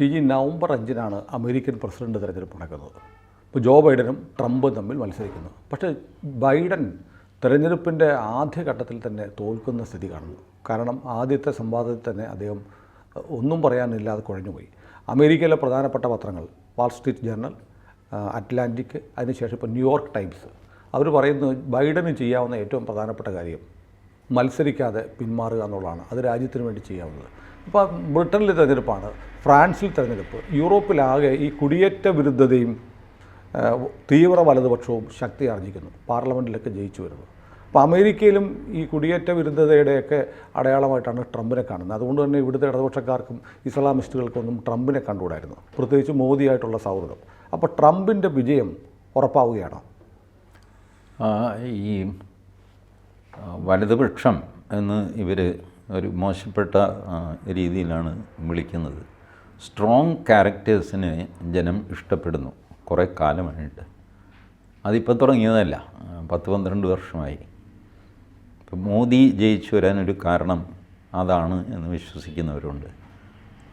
T November അഞ്ചിനാണ് American president തെരഞ്ഞെടുപ്പ് നടക്കുന്നത്. ഇപ്പോൾ ജോ ബൈഡനും ട്രംപും തമ്മിൽ മത്സരിക്കുന്നു. പക്ഷേ ബൈഡൻ തെരഞ്ഞെടുപ്പിന്റെ ആദ്യഘട്ടത്തിൽ തന്നെ തോൽക്കുന്ന സ്ഥിതി കാണുന്നു. കാരണം ആദ്യത്തെ സംവാദത്തിൽ തന്നെ അദ്ദേഹം ഒന്നും പറയാനില്ലാതെ കുഴഞ്ഞുപോയി. അമേരിക്കയിലെ പ്രധാനപ്പെട്ട പത്രങ്ങൾ വാൾ സ്ട്രീറ്റ് ജേർണൽ അറ്റ്ലാന്റിക് അതിനുശേഷം ഇപ്പോൾ ന്യൂയോർക്ക് ടൈംസ് അവർ പറയുന്നത് ബൈഡന് ചെയ്യാവുന്ന ഏറ്റവും പ്രധാനപ്പെട്ട കാര്യം മത്സരിക്കാതെ പിന്മാറുക എന്നുള്ളതാണ്. അത് രാജ്യത്തിന് വേണ്ടി ചെയ്യാവുന്നത്. ഇപ്പോൾ ബ്രിട്ടനിലെ തെരഞ്ഞെടുപ്പാണ് ഫ്രാൻസിൽ തെരഞ്ഞെടുപ്പ് യൂറോപ്പിലാകെ ഈ കുടിയേറ്റ വിരുദ്ധതയും തീവ്ര വലതുപക്ഷവും ശക്തി ആർജിക്കുന്നു പാർലമെന്റിലൊക്കെ ജയിച്ചു വരുന്നു. അപ്പോൾ അമേരിക്കയിലും ഈ കുടിയേറ്റ വിരുദ്ധതയുടെയൊക്കെ അടയാളമായിട്ടാണ് ട്രംപിനെ കാണുന്നത്. അതുകൊണ്ട് തന്നെ ഇവിടുത്തെ ഇടതുപക്ഷക്കാർക്കും ഇസ്ലാമിസ്റ്റുകൾക്കൊന്നും ട്രംപിനെ കണ്ടുകൂടായിരുന്നു. പ്രത്യേകിച്ച് മോദിയായിട്ടുള്ള സൗഹൃദം. അപ്പോൾ ട്രംപിന്റെ വിജയം ഉറപ്പാവുകയാണോ? ഈ വലതുപക്ഷം എന്ന് ഇവർ ഒരു മോശപ്പെട്ട രീതിയിലാണ് വിളിക്കുന്നത്. സ്ട്രോങ് ക്യാരക്ടേഴ്സിനെ ജനം ഇഷ്ടപ്പെടുന്നു. കുറേ കാലമായിട്ട്. അതിപ്പോൾ തുടങ്ങിയതല്ല. പത്ത് പന്ത്രണ്ട് വർഷമായി. ഇപ്പം മോദി ജയിച്ചു വരാനൊരു കാരണം അതാണ് എന്ന് വിശ്വസിക്കുന്നവരുണ്ട്.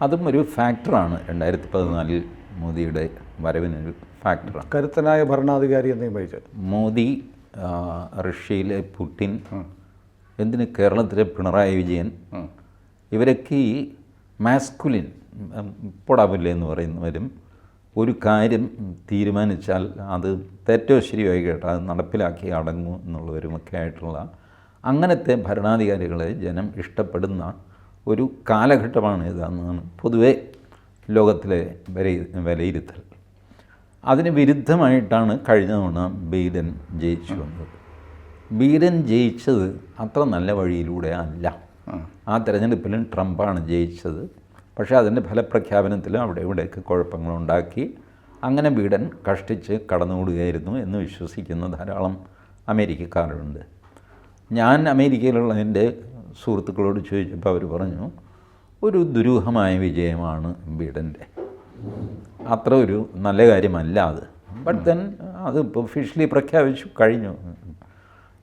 അതും ഒരു ഫാക്ടറാണ്. രണ്ടായിരത്തി പതിനാലിൽ മോദിയുടെ വരവിനൊരു ഫാക്ടറാണ്. കരുത്തനായ ഭരണാധികാരി എന്നെയും വഹിച്ചത് മോദി റഷ്യയിലെ പുടിൻ എന്തിന് കേരളത്തിലെ പിണറായി വിജയൻ ഇവരൊക്കെ ഈ മാസ്കുലിൻ പൊടാവില്ല എന്ന് പറയുന്നവരും ഒരു കാര്യം തീരുമാനിച്ചാൽ അത് തെറ്റോ ശരിയോ കേട്ടോ അത് നടപ്പിലാക്കി അടങ്ങും എന്നുള്ളവരുമൊക്കെ ആയിട്ടുള്ള അങ്ങനത്തെ ഭരണാധികാരികളെ ജനം ഇഷ്ടപ്പെടുന്ന ഒരു കാലഘട്ടമാണ് ഇതെന്നാണ് പൊതുവെ ലോകത്തിലെ വിലയി വിലയിരുത്തൽ. അതിന് വിരുദ്ധമായിട്ടാണ് കഴിഞ്ഞ തവണ ബൈഡൻ ജയിച്ചു വന്നത്. ബൈഡൻ ജയിച്ചത് അത്ര നല്ല വഴിയിലൂടെ അല്ല. ആ. തെരഞ്ഞെടുപ്പിലും ട്രംപാണ് ജയിച്ചത്. പക്ഷേ അതിന്റെ ഫലപ്രഖ്യാപനത്തിലും അവിടെ ഇവിടെയൊക്കെ കുഴപ്പങ്ങളുണ്ടാക്കി. അങ്ങനെ ബീഡൻ കഷ്ടിച്ച് കടന്നുകൂടുകയായിരുന്നു എന്ന് വിശ്വസിക്കുന്ന ധാരാളം അമേരിക്കക്കാരുണ്ട്. ഞാൻ അമേരിക്കയിലുള്ള എന്റെ സുഹൃത്തുക്കളോട് ചോദിച്ചപ്പോൾ അവർ പറഞ്ഞു ഒരു ദുരൂഹമായ വിജയമാണ് ബീഡന്റെ. അത്ര ഒരു നല്ല കാര്യമല്ല അത്. ബട്ട് ദെൻ അത് ഇപ്പോൾ ഒഫീഷ്യലി പ്രഖ്യാപിച്ചു കഴിഞ്ഞു.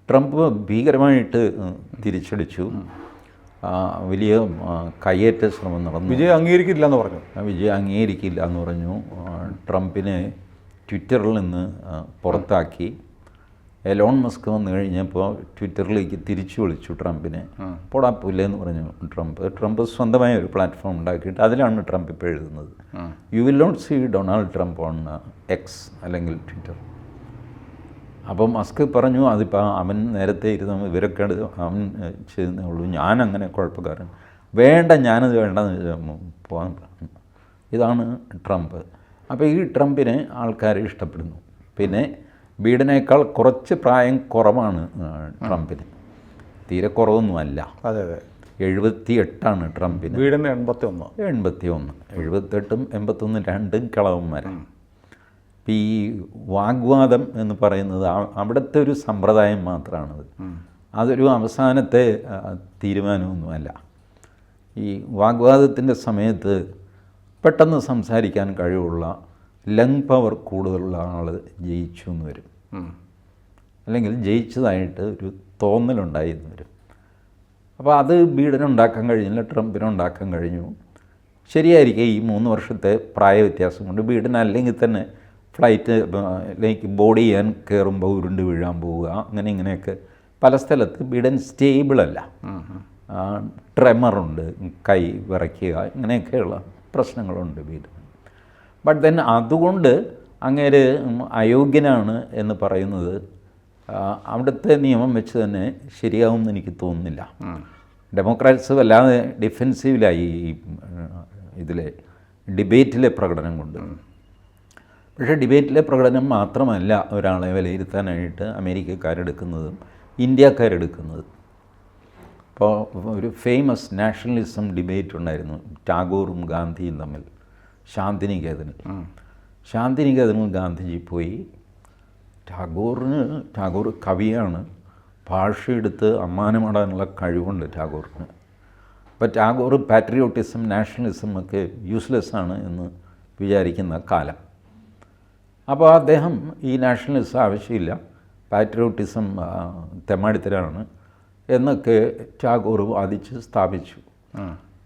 ട്രംപ് ഭീകരമായിട്ട് തിരിച്ചടിച്ചു. വലിയ കയ്യേറ്റ ശ്രമം നടന്നു. വിജയം അംഗീകരിക്കില്ല എന്ന് പറഞ്ഞു വിജയം അംഗീകരിക്കില്ല എന്ന് പറഞ്ഞു ട്രംപിനെ ട്വിറ്ററിൽ നിന്ന് പുറത്താക്കി. എലോൺ മസ്ക് വന്നു കഴിഞ്ഞപ്പോൾ ട്വിറ്ററിലേക്ക് തിരിച്ചു വിളിച്ചു ട്രംപിനെ. പൊടാപ്പില്ല എന്ന് പറഞ്ഞു ട്രംപ്. ട്രംപ് സ്വന്തമായ ഒരു പ്ലാറ്റ്ഫോം ഉണ്ടാക്കിയിട്ട് അതിലാണ് ട്രംപ് ഇപ്പോൾ എഴുതുന്നത്. You will not see Donald Trump on X അല്ലെങ്കിൽ ട്വിറ്റർ. അപ്പം മസ്ക് പറഞ്ഞു അതിപ്പോൾ അവൻ നേരത്തെ ഇരുന്ന് ഇവരൊക്കെ അവൻ ഏഹ്, ചെയ്യുന്നേ ഉള്ളൂ ഞാൻ അങ്ങനെ കുഴപ്പക്കാരൻ. വേണ്ട ഞാനത് വേണ്ടെന്ന് പോകാൻ പറഞ്ഞു. ഇതാണ് ട്രംപ്. അപ്പോൾ ഈ ട്രംപിനെ ആൾക്കാർ ഇഷ്ടപ്പെടുന്നു. പിന്നെ ബീഡനേക്കാൾ കുറച്ച് പ്രായം കുറവാണ് ട്രംപിന്. തീരെ കുറവൊന്നുമല്ല അതെ അതെ. എഴുപത്തി എട്ടാണ് ട്രംപിന്. വീടിന് എൺപത്തി ഒന്ന് എൺപത്തി ഒന്ന് എഴുപത്തെട്ടും എൺപത്തൊന്നും രണ്ടും കിളവന്മാരാണ് ഇപ്പം ഈ വാഗ്വാദം എന്ന് പറയുന്നത് അവിടുത്തെ ഒരു സമ്പ്രദായം മാത്രമാണത് അതൊരു അവസാനത്തെ തീരുമാനമൊന്നുമല്ല. ഈ വാഗ്വാദത്തിന്റെ സമയത്ത് പെട്ടെന്ന് സംസാരിക്കാൻ കഴിവുള്ള ലങ് പവർ കൂടുതലുള്ള ആൾ ജയിച്ചു എന്ന് വരും. അല്ലെങ്കിൽ ജയിച്ചതായിട്ട് ഒരു തോന്നലുണ്ടായി എന്ന് വരും. അപ്പോൾ അത് ബീഡനുണ്ടാക്കാൻ കഴിഞ്ഞില്ല ട്രംപിനെ ഉണ്ടാക്കാൻ കഴിഞ്ഞു. ശരിയായിരിക്കും ഈ മൂന്ന് വർഷത്തെ പ്രായ വ്യത്യാസം കൊണ്ട് ബീഡൻ അല്ലെങ്കിൽ തന്നെ ഫ്ലൈറ്റ് ലൈക്ക് ബോഡി ചെയ്യാൻ കയറുമ്പോൾ ഉരുണ്ട് വീഴാൻ പോവുക അങ്ങനെ ഇങ്ങനെയൊക്കെ പല സ്ഥലത്ത് ബിഡൻ സ്റ്റേബിളല്ല ട്രെമറുണ്ട് കൈ വിറയ്ക്കുക ഇങ്ങനെയൊക്കെയുള്ള പ്രശ്നങ്ങളുണ്ട് ബീഡൻ ബട്ട് ദെൻ അതുകൊണ്ട് അങ്ങേര് അയോഗ്യനാണ് എന്ന് പറയുന്നത് അവിടുത്തെ നിയമം വെച്ച് തന്നെ ശരിയാവുമെന്ന് എനിക്ക് തോന്നുന്നില്ല. ഡെമോക്രാറ്റ്സ് വല്ലാതെ ഡിഫെൻസീവിലായി ഈ ഇതിലെ ഡിബേറ്റിലെ പ്രകടനം കൊണ്ട്. പക്ഷേ ഡിബേറ്റിലെ പ്രകടനം മാത്രമല്ല ഒരാളെ വിലയിരുത്താനായിട്ട് അമേരിക്കക്കാരെടുക്കുന്നതും ഇന്ത്യക്കാരെടുക്കുന്നതും. ഇപ്പോൾ ഒരു ഫേമസ് നാഷണലിസം ഡിബേറ്റ് ഉണ്ടായിരുന്നു ടാഗോറും ഗാന്ധിയും തമ്മിൽ ശാന്തിനികേതനിൽ. ശാന്തിനികേതനിൽ ഗാന്ധിജി പോയി ടാഗോറിന് ടാഗോർ കവിയാണ് ഭാഷയെടുത്ത് അമ്മാനമാടാനുള്ള കഴിവുണ്ട് ടാഗോറിന്. അപ്പോൾ ടാഗോർ പാട്രിയോട്ടിസം നാഷണലിസം ഒക്കെ യൂസ്ലെസ് ആണ് എന്ന് വിചാരിക്കുന്ന കാലം. അപ്പോൾ അദ്ദേഹം ഈ നാഷണലിസം ആവശ്യമില്ല. പാട്രിയോട്ടിസം തെമ്മാടിത്തരാണ് എന്നൊക്കെ ടാഗോർ വാദിച്ച് സ്ഥാപിച്ചു.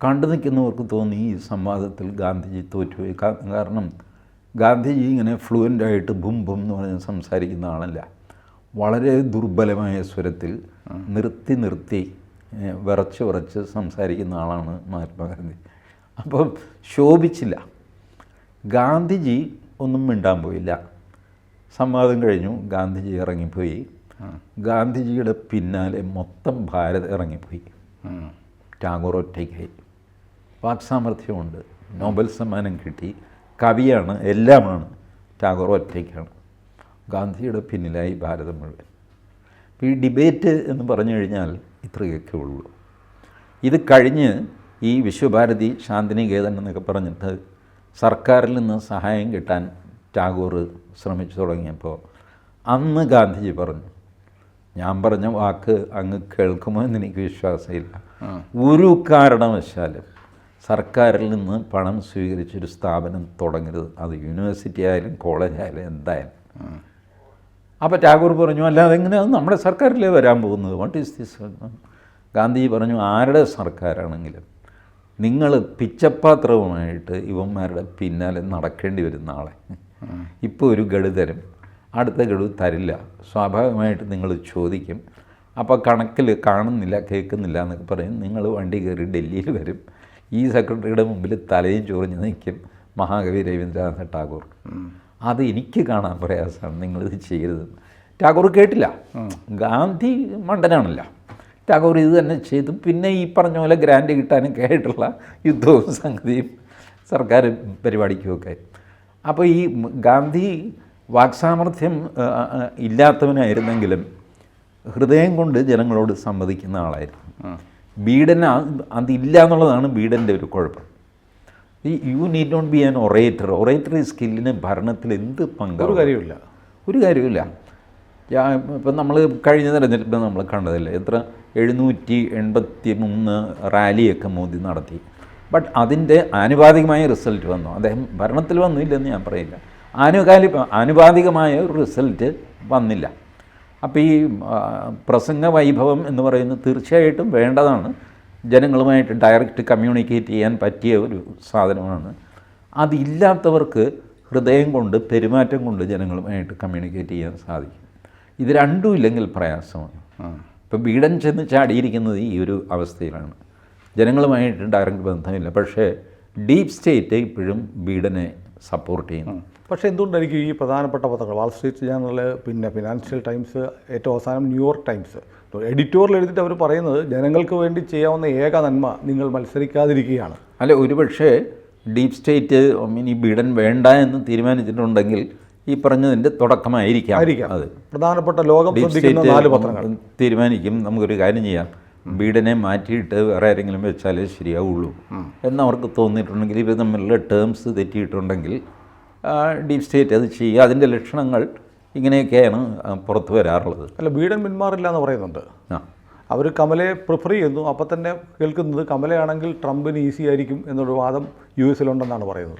കണ്ടു നിൽക്കുന്നവർക്ക് തോന്നി ഈ സംവാദത്തിൽ ഗാന്ധിജി തോറ്റുപോയി. കാരണം ഗാന്ധിജി ഇങ്ങനെ ഫ്ലുവന്റായിട്ട് ബും ബും എന്ന് പറഞ്ഞ് സംസാരിക്കുന്ന ആളല്ല. വളരെ ദുർബലമായ സ്വരത്തിൽ നിർത്തി നിർത്തി വിറച്ച് വിറച്ച് സംസാരിക്കുന്ന ആളാണ് മഹാത്മാഗാന്ധി അപ്പം ശോഭിച്ചില്ല. ഗാന്ധിജി ഒന്നും മിണ്ടാൻ പോയില്ല. സംവാദം കഴിഞ്ഞു. ഗാന്ധിജി ഇറങ്ങിപ്പോയി. ഗാന്ധിജിയുടെ പിന്നാലെ മൊത്തം ഭാരത് ഇറങ്ങിപ്പോയി. ടാഗോർ ഒറ്റയ്ക്കായി. വാക്സാമർഥ്യമുണ്ട് നോബൽ സമ്മാനം കിട്ടി. കവിയാണ് എല്ലാമാണ്. ടാഗോർ ഒറ്റയ്ക്കാണ്. ഗാന്ധിജിയുടെ പിന്നിലായി ഭാരതം മുഴുവൻ. ഈ ഡിബേറ്റ് എന്ന് പറഞ്ഞു കഴിഞ്ഞാൽ ഇത്രയൊക്കെ ഉള്ളൂ. ഇത് കഴിഞ്ഞ് ഈ വിശ്വഭാരതി ശാന്തിനികേതൻ എന്നൊക്കെ പറഞ്ഞിട്ട് സർക്കാരിൽ നിന്ന് സഹായം കിട്ടാൻ ടാഗോർ ശ്രമിച്ചു തുടങ്ങിയപ്പോൾ അന്ന് ഗാന്ധിജി പറഞ്ഞു ഞാൻ പറഞ്ഞ വാക്ക് അങ്ങ് കേൾക്കുമോ എന്ന് എനിക്ക് വിശ്വാസമില്ല. ഒരു കാരണവശാലും സർക്കാരിൽ നിന്ന് പണം സ്വീകരിച്ചൊരു സ്ഥാപനം തുടങ്ങരുത്. അത് യൂണിവേഴ്സിറ്റി ആയാലും കോളേജ് ആയാലും എന്തായാലും. അപ്പോൾ ടാഗോർ പറഞ്ഞു അല്ലാതെ എങ്ങനെയാണ് അത് നമ്മുടെ സർക്കാരിലേ വരാൻ പോകുന്നത്. വാട്ട് ഈസ് ദിസ് ഗാന്ധിജി പറഞ്ഞു ആരുടെ സർക്കാരാണെങ്കിലും നിങ്ങൾ പിച്ചപ്പാത്രവുമായിട്ട് ഇവന്മാരുടെ പിന്നാലെ നടക്കേണ്ടി വരുന്ന ആളെ ഇപ്പോൾ ഒരു ഗഡു തരും. അടുത്ത ഗഡു തരില്ല. സ്വാഭാവികമായിട്ട് നിങ്ങൾ ചോദിക്കും. അപ്പോൾ കണക്കിൽ കാണുന്നില്ല കേൾക്കുന്നില്ല എന്നൊക്കെ പറയും. നിങ്ങൾ വണ്ടി കയറി ഡൽഹിയിൽ വരും. ഈ സെക്രട്ടറിയുടെ മുമ്പിൽ തലയും ചൊറിഞ്ഞ് നിൽക്കും മഹാകവി രവീന്ദ്രനാഥ് ടാഗോർ. അത് എനിക്ക് കാണാൻ പ്രയാസമാണ്. നിങ്ങളിത് ചെയ്യരുത് ടാഗോർ കേട്ടില്ല. ഗാന്ധി മണ്ടനാണല്ലോ. ടാഗോർ ഇത് തന്നെ ചെയ്തു. പിന്നെ ഈ പറഞ്ഞ പോലെ ഗ്രാൻഡ് കിട്ടാനൊക്കെ ആയിട്ടുള്ള യുദ്ധവും സംഗതിയും സർക്കാർ പരിപാടിക്കുമൊക്കെ അപ്പോൾ ഈ ഗാന്ധി വാക്സാമർഥ്യം ഇല്ലാത്തവനായിരുന്നെങ്കിലും ഹൃദയം കൊണ്ട് ജനങ്ങളോട് സംവദിക്കുന്ന ആളായിരുന്നു. ബീഡൻ അതില്ല എന്നുള്ളതാണ് ബീഡന്റെ ഒരു കുഴപ്പം. ഈ you need not be an orator. Oratory സ്കില്ലിന് ഭരണത്തിൽ എന്ത് ഒരു പങ്കാണ് കാര്യമില്ല ഒരു കാര്യമില്ല ഇപ്പം നമ്മൾ കഴിഞ്ഞ തെരഞ്ഞെടുപ്പ് നമ്മൾ കണ്ടതല്ലേ എത്ര എഴുന്നൂറ്റി എൺപത്തി മൂന്ന് റാലിയൊക്കെ മോദി നടത്തി. ബട്ട് അതിന്റെ ആനുപാതികമായ റിസൾട്ട് വന്നു. അദ്ദേഹം ഭരണത്തിൽ വന്നില്ലെന്ന് ഞാൻ പറയില്ല. ആനുകാലി ആനുപാതികമായ ഒരു റിസൾട്ട് വന്നില്ല. അപ്പോൾ ഈ പ്രസംഗ വൈഭവം എന്ന് പറയുന്നത് തീർച്ചയായിട്ടും വേണ്ടതാണ്. ജനങ്ങളുമായിട്ട് ഡയറക്റ്റ് കമ്മ്യൂണിക്കേറ്റ് ചെയ്യാൻ പറ്റിയ ഒരു സാധനമാണ്. അതില്ലാത്തവർക്ക് ഹൃദയം കൊണ്ട് പെരുമാറ്റം കൊണ്ട് ജനങ്ങളുമായിട്ട് കമ്മ്യൂണിക്കേറ്റ് ചെയ്യാൻ സാധിക്കും. ഇത് രണ്ടും ഇല്ലെങ്കിൽ പ്രയാസമാണ്. ഇപ്പോൾ വീടൻ ചെന്ന് ചാടിയിരിക്കുന്നത് ഈ ഒരു അവസ്ഥയിലാണ്. ജനങ്ങളുമായിട്ട് ഡയറക്റ്റ് ബന്ധമില്ല. പക്ഷേ ഡീപ് സ്റ്റേറ്റ് ഇപ്പോഴും ബീഡനെ സപ്പോർട്ട് ചെയ്യുന്നു. പക്ഷേ എന്തുകൊണ്ടായിരിക്കും ഈ പ്രധാനപ്പെട്ട പത്രങ്ങൾ വാൾ സ്ട്രീറ്റ് ജേണൽ പിന്നെ ഫിനാൻഷ്യൽ ടൈംസ് ഏറ്റവും അവസാനം ന്യൂയോർക്ക് ടൈംസ് എഡിറ്റോറിൽ എഴുതിയിട്ട് അവർ പറയുന്നത് ജനങ്ങൾക്ക് വേണ്ടി ചെയ്യാവുന്ന ഏക നന്മ നിങ്ങൾ മത്സരിക്കാതിരിക്കുകയാണ്. അല്ല ഒരുപക്ഷേ ഡീപ് സ്റ്റേറ്റ് ഇനി ബീഡൻ വേണ്ട എന്ന് തീരുമാനിച്ചിട്ടുണ്ടെങ്കിൽ ഈ പറഞ്ഞതിന്റെ തുടക്കമായിരിക്കാം. ആയിരിക്കാം. അത് പ്രധാനപ്പെട്ട ലോകം ശ്രദ്ധിക്കുന്ന നാല് പത്രങ്ങൾ. തീരുമാനിക്കും. നമുക്കൊരു കാര്യം ചെയ്യാം. ബീഡനെ മാറ്റിയിട്ട് വേറെ ആരെങ്കിലും വെച്ചാലേ ശരിയാവുള്ളൂ എന്നവർക്ക് തോന്നിയിട്ടുണ്ടെങ്കിൽ ഇവർ തമ്മിലുള്ള ടേംസ് തെറ്റിയിട്ടുണ്ടെങ്കിൽ ഡീപ് സ്റ്റേറ്റ് അത് ചെയ്യുക. അതിന്റെ ലക്ഷണങ്ങൾ ഇങ്ങനെയൊക്കെയാണ് പുറത്തു വരാറുള്ളത്. അല്ല വീടൻ പിന്മാറില്ല എന്ന് പറയുന്നുണ്ട്. ആ. അവർ കമലയെ പ്രിഫർ ചെയ്യുന്നു. അപ്പം തന്നെ കേൾക്കുന്നത് കമലയാണെങ്കിൽ ട്രംപിന് ഈസി ആയിരിക്കും എന്നൊരു വാദം യു എസിലുണ്ടെന്നാണ് പറയുന്നത്.